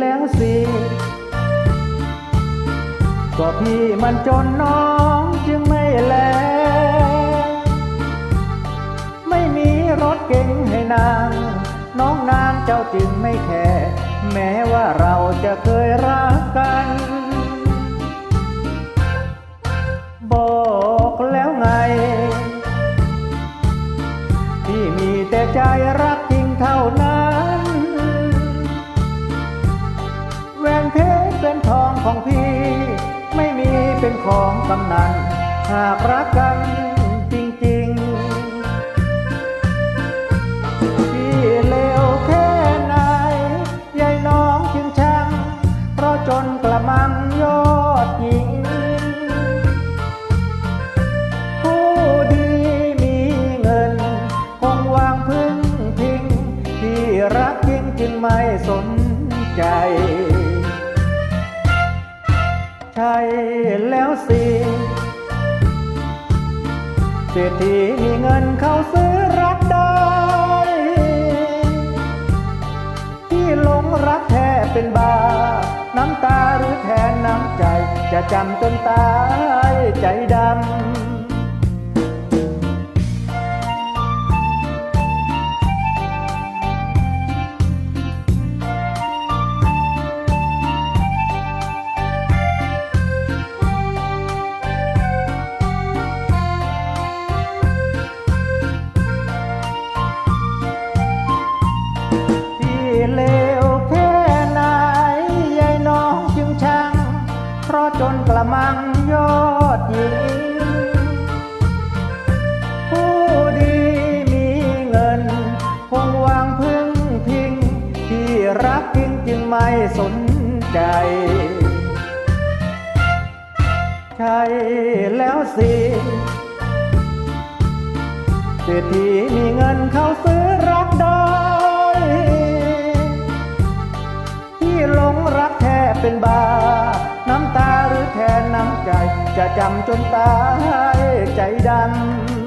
แล้วสิ ก็พี่มันจนน้องจึงไม่แล ไม่มีรถเก๋งให้นาง น้องนางเจ้าจึงไม่แคร์แม้ว่าเราจะเคยรักกัน บอกแล้วไง ที่มีแต่ใจรักจริงเท่านั้น ของพี่ ไม่มีเป็นของกำนัน หากรักกันจริงๆ พี่เลวแค่ไหนยายน้องจึงช่างเพราะจนกระมังยอดหญิง ผู้ดีมีเงิน คงวางพึ่งพิง ที่รักยิ่งจึงไม่สนใจ ใช่แล้วสิเศรษฐีมีเงินเขาซื้อรักได้ ที่หลงรักแท้เป็นบา น้ำตาหรือแทนน้ำใจ จะจำจนตาย เลวแค่ไหนยายน้องจึงช่างเพราะจนกระมังยอดหญิงผู้ดีมีเงิน คงวางพึ่งพิง ที่รักจริงจึงไม่สนใจ ใช่แล้วสิเศรษฐีมีเงินเขาซื้อรักได้ เป็นบา น้ำตาหรือแทนน้ำใจ จะจำจนตายใจดำ